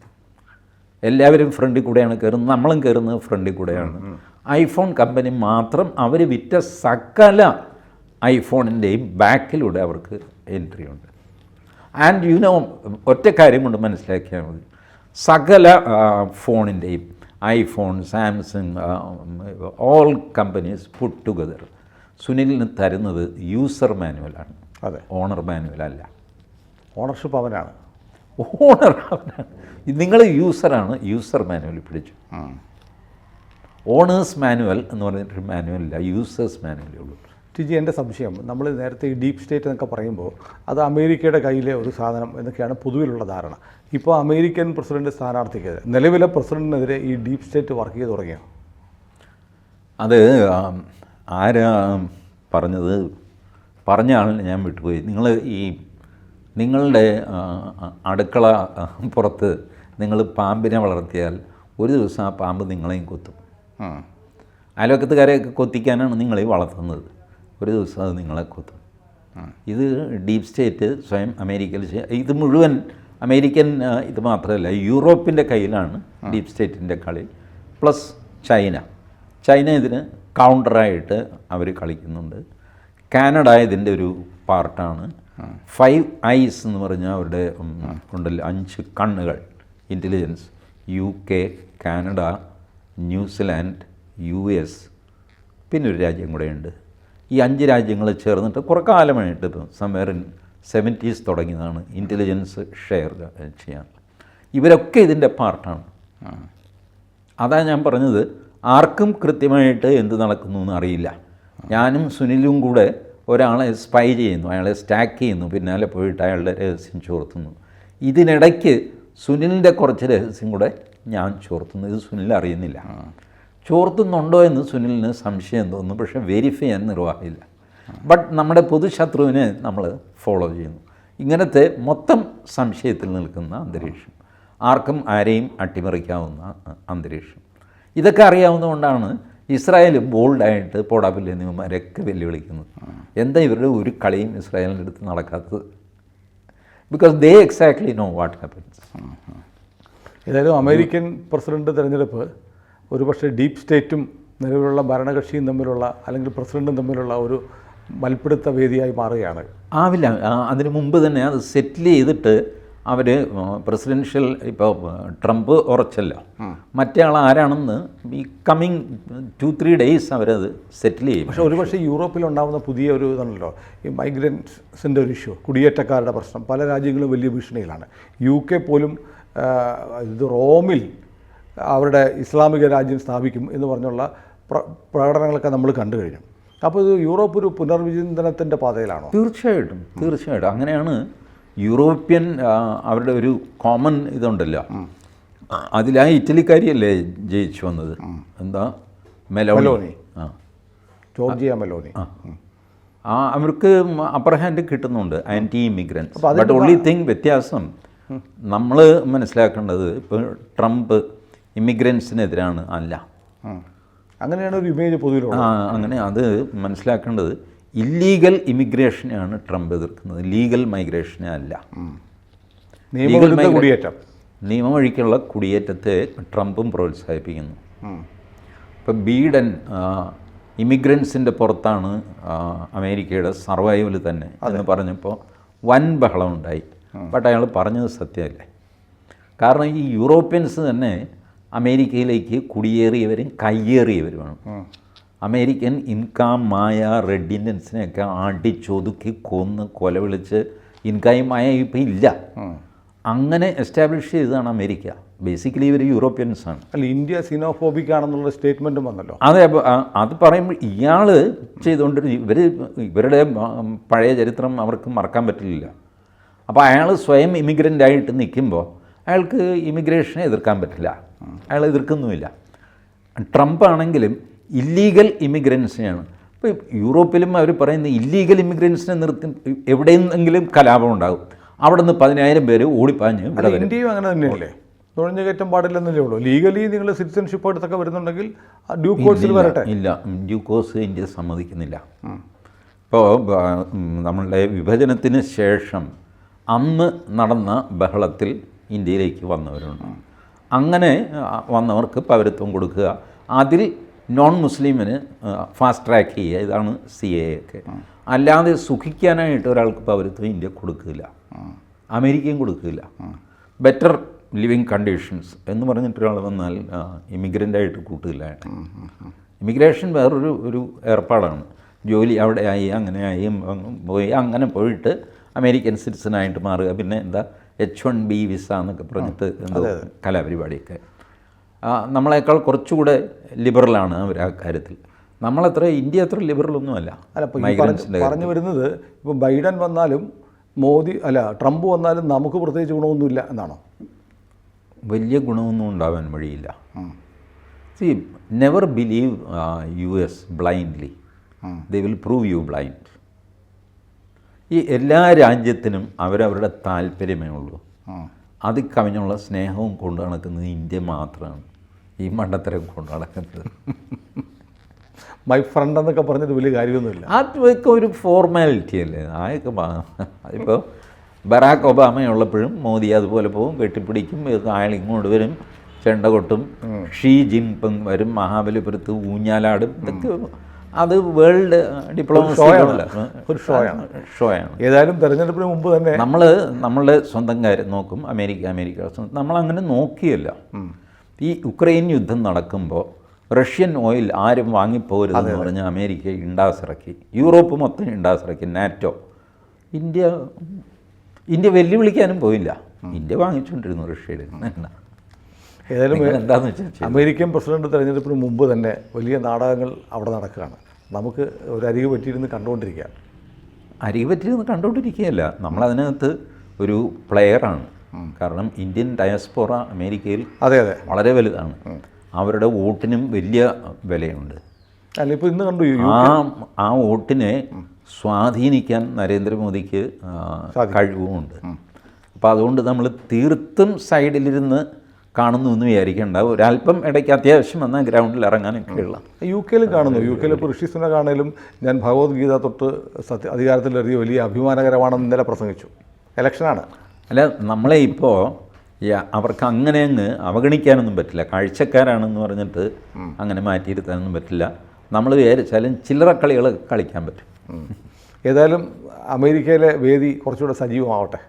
എല്ലാവരും ഫ്രണ്ടിൽ കൂടെയാണ് കയറുന്നത് നമ്മളും കയറുന്നത് ഫ്രണ്ടിൽ കൂടെയാണ്. ഐഫോൺ കമ്പനി മാത്രം അവർ വിറ്റ സകല ഐഫോണിന്റെയും ബാക്കിലൂടെ അവർക്ക് എൻട്രി ഉണ്ട്. ആൻഡ് യു നോ ഒറ്റ കാര്യം കൊണ്ട് മനസ്സിലാക്കിയാൽ മതി. സകല ഫോണിന്റെയും iPhone Samsung all companies put together സുനിലിന് തരുന്നത് യൂസർ മാനുവലാണ് അതെ. ഓണർ മാനുവൽ അല്ല. ഓണർഷിപ്പ് അവനാണ്. ഓണർ അവനാണ്. നിങ്ങൾ യൂസറാണ് യൂസർ മാനുവൽ പിടിച്ചു. ഓണേഴ്സ് മാനുവൽ എന്ന് പറഞ്ഞിട്ട് മാനുവൽ ഇല്ല യൂസേഴ്സ് മാനുവലേ ഉള്ളൂ. ടിജി എന്റെ സംശയം നമ്മൾ നേരത്തെ ഈ ഡീപ് സ്റ്റേറ്റ് എന്നൊക്കെ പറയുമ്പോൾ അത് അമേരിക്കയുടെ കയ്യിലെ ഒരു സാധനം എന്നൊക്കെയാണ് പൊതുവിലുള്ള ധാരണ. ഇപ്പോൾ അമേരിക്കൻ പ്രസിഡന്റ് സ്ഥാനാർത്ഥിക്കെതിരെ നിലവിലെ പ്രസിഡന്റിനെതിരെ ഈ ഡീപ് സ്റ്റേറ്റ് വർക്ക് ചെയ്ത് തുടങ്ങിയോ? അത് ആരാ പറഞ്ഞത്? പറഞ്ഞ ആളിനെ ഞാൻ വിട്ടുപോയി. നിങ്ങൾ ഈ നിങ്ങളുടെ അടുക്കള പുറത്ത് നിങ്ങൾ പാമ്പിനെ വളർത്തിയാൽ ഒരു ദിവസം ആ പാമ്പ് നിങ്ങളെയും കൊത്തും. അയൽവക്കത്തുകാരെയൊക്കെ കൊത്തിക്കാനാണ് നിങ്ങളെ വളർത്തുന്നത്. ഒരു ദിവസം അത് നിങ്ങളെ കൊത്തും. ഇത് ഡീപ് സ്റ്റേറ്റ് സ്വയം അമേരിക്കയിൽ ഇത് മുഴുവൻ അമേരിക്കൻ ഇത് മാത്രമല്ല യൂറോപ്പിന്റെ കയ്യിലാണ് ഡീപ് സ്റ്റേറ്റിന്റെ കളി പ്ലസ് ചൈന. ചൈന ഇതിന് കൗണ്ടറായിട്ട് അവർ കളിക്കുന്നുണ്ട്. കാനഡ ഇതിന്റെ ഒരു പാർട്ടാണ്. ഫൈവ് ഐസ് എന്ന് പറഞ്ഞാൽ അവരുടെ ഉണ്ടല്ലോ അഞ്ച് കണ്ണുകൾ. Intelligence U K Canada New Zealand U S പിന്നെ ഒരു രാജ്യം കൂടെയുണ്ട് ഈ അഞ്ച് രാജ്യങ്ങൾ ചേർന്നിട്ട് കുറേ കാലമായിട്ട് ഇപ്പം സമയർ ഇൻ സെവന്റീസ് തുടങ്ങിയതാണ് ഇന്റലിജൻസ് ഷെയർ ചെയ്യാൻ. ഇവരൊക്കെ ഇതിന്റെ പാർട്ടാണ്. അതാണ് ഞാൻ പറഞ്ഞത്. ആർക്കും കൃത്യമായിട്ട് എന്ത് നടക്കുന്നു എന്ന് അറിയില്ല. ഞാനും സുനിലും കൂടെ ഒരാളെ സ്പൈ ചെയ്യുന്നു അയാളെ സ്റ്റാക്ക് ചെയ്യുന്നു പിന്നാലെ പോയിട്ട് അയാളുടെ രഹസ്യം ചോർത്തുന്നു. ഇതിനിടയ്ക്ക് സുനിലിന്റെ കുറച്ച് രഹസ്യം കൂടെ ഞാൻ ചോർത്തുന്നു. ഇത് സുനിൽ അറിയുന്നില്ല. ചോർത്തുന്നുണ്ടോ എന്ന് സുനിലിന് സംശയം തോന്നുന്നു പക്ഷേ വെരിഫൈ ചെയ്യാൻ നിർവാഹമില്ല. ബട്ട് നമ്മുടെ പൊതുശത്രുവിനെ നമ്മൾ ഫോളോ ചെയ്യുന്നു. ഇങ്ങനത്തെ മൊത്തം സംശയത്തിൽ നിൽക്കുന്ന അന്തരീക്ഷം. ആർക്കും ആരെയും അട്ടിമറിക്കാവുന്ന അന്തരീക്ഷം. ഇതൊക്കെ അറിയാവുന്നതുകൊണ്ടാണ് ഇസ്രായേൽ ബോൾഡായിട്ട് പോടാപ്പില്ല എന്നിവന്മാരൊക്കെ വെല്ലുവിളിക്കുന്നത്. എന്താ ഇവരുടെ ഒരു കളിയും ഇസ്രായേലിന്റെ അടുത്ത് നടക്കാത്തത്? Because they exactly know what happens ഏതായാലും അമേരിക്കൻ പ്രസിഡന്റ് തിരഞ്ഞെടുപ്പ് ഒരുപക്ഷെ ഡീപ്പ് സ്റ്റേറ്റും നിലവിലുള്ള ഭരണകക്ഷിയും തമ്മിലുള്ള അല്ലെങ്കിൽ പ്രസിഡന്റും തമ്മിലുള്ള ഒരു മൽപ്പിടുത്ത വേദിയായി മാറുകയാണ്. ആവില്ല. അതിന് മുമ്പ് തന്നെ അത് സെറ്റിൽ ചെയ്തിട്ട് അവർ പ്രസിഡൻഷ്യൽ ഇപ്പോൾ ട്രംപ് ഉറച്ചല്ല. മറ്റേ ആൾ ആരാണെന്ന് ഈ കമ്മിങ് ടു ത്രീ ഡേയ്സ് അവരത് സെറ്റിൽ ചെയ്യും. പക്ഷേ ഒരുപക്ഷെ യൂറോപ്പിലുണ്ടാകുന്ന പുതിയ ഒരു ഇതാണല്ലോ ഈ മൈഗ്രൻസിന്റെ ഒരു ഇഷ്യൂ കുടിയേറ്റക്കാരുടെ പ്രശ്നം പല രാജ്യങ്ങളും വലിയ ഭീഷണിയിലാണ്. യു കെ പോലും ഇത് റോമിൽ അവരുടെ ഇസ്ലാമിക രാജ്യം സ്ഥാപിക്കും എന്ന് പറഞ്ഞുള്ള പ്ര പ്രകടനങ്ങളൊക്കെ നമ്മൾ കണ്ടു കഴിഞ്ഞു. അപ്പോൾ ഇത് യൂറോപ്പ് ഒരു പുനർവിചിന്തനത്തിന്റെ പാതയിലാണോ? തീർച്ചയായിട്ടും തീർച്ചയായിട്ടും. അങ്ങനെയാണ് യൂറോപ്യൻ അവരുടെ ഒരു കോമൺ ഇതുണ്ടല്ലോ. അതിലാ ഇറ്റലിക്കാരിയല്ലേ ജയിച്ചു വന്നത്? എന്താ? Meloni Meloni. ആ. ജോർജിയ മെലോനി ആ. അവർക്ക് അപ്പർ ഹാൻഡ് കിട്ടുന്നുണ്ട് anti immigrants but only thing വ്യത്യാസം നമ്മൾ മനസ്സിലാക്കേണ്ടത് ഇപ്പോൾ ട്രംപ് ഇമിഗ്രൻസിനെതിരാണ് അല്ല. അങ്ങനെയാണ് ഒരു ഇമേജ് ആ, അങ്ങനെ അത് മനസ്സിലാക്കേണ്ടത് ഇല്ലീഗൽ ഇമിഗ്രേഷനെയാണ് ട്രംപ് എതിർക്കുന്നത്. ലീഗൽ മൈഗ്രേഷനെ അല്ല. ലീഗൽ കുടിയേറ്റം. നിയമവഴിക്കുള്ള കുടിയേറ്റത്തെ ട്രംപും പ്രോത്സാഹിപ്പിക്കുന്നു. ഇപ്പം ബീഡൻ ഇമിഗ്രൻസിന്റെ പുറത്താണ് അമേരിക്കയുടെ സർവൈവൽ തന്നെ എന്ന് പറഞ്ഞപ്പോൾ വൻ ബഹളം ഉണ്ടായി. ബട്ട് അയാൾ പറഞ്ഞത് സത്യമല്ലേ? കാരണം ഈ യൂറോപ്യൻസ് തന്നെ അമേരിക്കയിലേക്ക് കുടിയേറിയവരും കയ്യേറിയവരുമാണ്. അമേരിക്കൻ ഇൻകാം മായ റെഡ് ഇന്ത്യൻസിനെയൊക്കെ അടിച്ചൊതുക്കി കൊന്ന് കൊലവിളിച്ച് ഇൻകായും മായ ഇപ്പം ഇല്ല. അങ്ങനെ എസ്റ്റാബ്ലിഷ് ചെയ്തതാണ് അമേരിക്ക. ബേസിക്കലി ഇവർ യൂറോപ്യൻസ് ആണ്. അല്ല ഇന്ത്യ സിനോഫോബിക് ആണെന്നുള്ള സ്റ്റേറ്റ്മെന്റും വന്നല്ലോ. അതെ അത് പറയുമ്പോൾ ഇയാൾ ചെയ്തുകൊണ്ട് ഇവർ ഇവരുടെ പഴയ ചരിത്രം അവർക്ക് മറക്കാൻ പറ്റില്ല. അപ്പോൾ അയാൾ സ്വയം ഇമിഗ്രന്റ് ആയിട്ട് നിൽക്കുമ്പോൾ അയാൾക്ക് ഇമിഗ്രേഷനെ എതിർക്കാൻ പറ്റില്ല. അയാൾ എതിർക്കുന്നുമില്ല. ട്രംപ് ആണെങ്കിലും ഇല്ലീഗൽ ഇമിഗ്രൻസിനെയാണ് ഇപ്പോൾ യൂറോപ്പിലും അവർ പറയുന്ന ഇല്ലീഗൽ ഇമിഗ്രൻസിനെ നിർത്തി എവിടെയെങ്കിലും കലാപം ഉണ്ടാകും. അവിടെ നിന്ന് പതിനായിരം പേര് ഓടിപ്പാഞ്ഞ് ഇവിടെ ഇന്ത്യയും അങ്ങനെ തന്നെയല്ലേ? നുഴഞ്ഞുകയറ്റം പാടില്ലെന്നല്ലേ ഉള്ളൂ. ലീഗലി നിങ്ങൾ സിറ്റിസൺഷിപ്പ് എടുത്തൊക്കെ വരുന്നുണ്ടെങ്കിൽ ഡ്യൂ കോഴ്സിൽ വരട്ടെ? ഇല്ല. ഡ്യൂ കോഴ്സ് ഇന്ത്യ സമ്മതിക്കുന്നില്ല. ഇപ്പോൾ നമ്മളുടെ വിഭജനത്തിന് ശേഷം അന്ന് നടന്ന ബഹളത്തിൽ ഇന്ത്യയിലേക്ക് വന്നവരുണ്ട്. അങ്ങനെ വന്നവർക്ക് പൗരത്വം കൊടുക്കുക. അതിൽ നോൺ മുസ്ലിമിന് ഫാസ്റ്റ് ട്രാക്ക് ചെയ്യുക ഇതാണ് സി എ ഒക്കെ. അല്ലാതെ സുഖിക്കാനായിട്ട് ഒരാൾക്ക് പൗരത്വം ഇന്ത്യ കൊടുക്കില്ല. അമേരിക്കയും കൊടുക്കില്ല. ബെറ്റർ ലിവിങ് കണ്ടീഷൻസ് എന്ന് പറഞ്ഞിട്ട് ഒരാൾ വന്നാൽ ഇമിഗ്രന്റായിട്ട് കൂട്ടില്ല. ഇമിഗ്രേഷൻ വേറൊരു ഒരു ഏർപ്പാടാണ്. ജോലി അവിടെ ആയി അങ്ങനെ ആയി പോയി അങ്ങനെ പോയിട്ട് അമേരിക്കൻ സിറ്റിസൺ ആയിട്ട് മാറുക. പിന്നെ എന്താ എച്ച് വൺ ബി വിസ എന്നൊക്കെ പറഞ്ഞിട്ട് എന്തോ കലാപരിപാടിയൊക്കെ. നമ്മളെക്കാൾ കുറച്ചുകൂടെ ലിബറലാണ് അവർ ആ കാര്യത്തിൽ. നമ്മളത്ര ഇന്ത്യ അത്ര ലിബറലൊന്നുമല്ല. അല്ല അല്ല പറഞ്ഞു വരുന്നത് ഇപ്പോൾ ബൈഡൻ വന്നാലും മോദി അല്ല ട്രംപ് വന്നാലും നമുക്ക് പ്രത്യേകിച്ച് ഗുണമൊന്നുമില്ല എന്നാണോ? വലിയ ഗുണമൊന്നും ഉണ്ടാവാൻ വഴിയില്ല. See never believe U S blindly they will prove you blind ഈ എല്ലാ രാജ്യത്തിനും അവരവരുടെ താല്പര്യമേ ഉള്ളൂ. അതിൽ കവിഞ്ഞുള്ള സ്നേഹവും കൊണ്ടു നടക്കുന്നത് ഇന്ത്യ മാത്രമാണ്. ഈ മണ്ടത്തരം കൊണ്ടു നടക്കുന്നത്. മൈ ഫ്രണ്ട് എന്നൊക്കെ പറഞ്ഞത് വലിയ കാര്യമൊന്നുമില്ല. അതൊക്കെ ഒരു ഫോർമാലിറ്റി അല്ലേ? ആയൊക്കെ അതിപ്പോൾ ബറാക്ക് ഒബാമയുള്ളപ്പോഴും മോദി അതുപോലെ പോകും കെട്ടിപ്പിടിക്കും അയാൾ ഇങ്ങോട്ട് വരും ചെണ്ട കൊട്ടും ഷീ ജിൻപിങ് വരും മഹാബലിപുരത്ത് ഊഞ്ഞാലാടും ഇതൊക്കെ അത് വേൾഡ് ഡിപ്ലോമസി ഷോയാണ്. ഒരു ഷോയാണ്. ഷോയാണ്. ഏതായാലും തെരഞ്ഞെടുപ്പിന് മുമ്പ് തന്നെ നമ്മൾ നമ്മളുടെ സ്വന്തം കാര്യം നോക്കും. America America. നമ്മൾ നമ്മളങ്ങനെ നോക്കിയല്ല. ഈ ഉക്രൈൻ യുദ്ധം നടക്കുമ്പോൾ റഷ്യൻ ഓയിൽ ആരും വാങ്ങിപ്പോരുതെന്ന് പറഞ്ഞ് അമേരിക്ക ഇണ്ടാസ് ഇറക്കി യൂറോപ്പ് മൊത്തം ഇണ്ടാസ് ഇറക്കി നാറ്റോ. ഇന്ത്യ ഇന്ത്യ വെല്ലുവിളിക്കാനും പോയില്ല. ഇന്ത്യ വാങ്ങിച്ചുകൊണ്ടിരുന്നു റഷ്യയുടെ. ഏതായാലും എന്താണെന്ന് എന്താന്ന് വെച്ചാൽ അമേരിക്കൻ പ്രസിഡന്റ് തെരഞ്ഞെടുപ്പിന് മുമ്പ് തന്നെ വലിയ നാടകങ്ങൾ അവിടെ നടക്കുകയാണ്. നമുക്ക് ഒരു അരികെ പറ്റിയിരുന്ന് കണ്ടുകൊണ്ടിരിക്കാം അരികു പറ്റിയിരുന്ന് കണ്ടുകൊണ്ടിരിക്കുകയല്ല നമ്മളതിനകത്ത് ഒരു പ്ലെയറാണ് കാരണം ഇന്ത്യൻ ഡയസ്പോറ അമേരിക്കയിൽ അതെ അതെ. വളരെ വലുതാണ്. അവരുടെ വോട്ടിനും വലിയ വിലയുണ്ട്. അല്ല ഇപ്പോൾ ഇന്ന് കണ്ടു ആ ആ വോട്ടിനെ സ്വാധീനിക്കാൻ നരേന്ദ്രമോദിക്ക് കഴിവുമുണ്ട്. അപ്പോൾ അതുകൊണ്ട് നമ്മൾ തീർത്തും സൈഡിലിരുന്ന് കാണുന്നു എന്ന് വിചാരിക്കേണ്ട. ഒരല്പം ഇടയ്ക്ക് അത്യാവശ്യം വന്നാൽ ഗ്രൗണ്ടിൽ ഇറങ്ങാനൊക്കെ ഉള്ള യു കെയിൽ കാണുന്നു. യു കെയിൽ ഇപ്പോൾ ഋഷി സുന കാണലും ഞാൻ ഭഗവത്ഗീത തൊട്ട് സത്യ അധികാരത്തിലെറിയ വലിയ അഭിമാനകരമാണെന്ന് ഇന്നലെ പ്രസംഗിച്ചു. ഇലക്ഷനാണ് അല്ല നമ്മളെ ഇപ്പോൾ അവർക്ക് അങ്ങനെ അങ്ങ് അവഗണിക്കാനൊന്നും പറ്റില്ല. കാഴ്ചക്കാരാണെന്ന് പറഞ്ഞിട്ട് അങ്ങനെ മാറ്റിയിരുത്താനൊന്നും പറ്റില്ല. നമ്മൾ വിചാരിച്ചാലും ചില്ലറ കളികൾ കളിക്കാൻ പറ്റും. ഏതായാലും അമേരിക്കയിലെ വേദി കുറച്ചുകൂടെ സജീവമാവട്ടെ.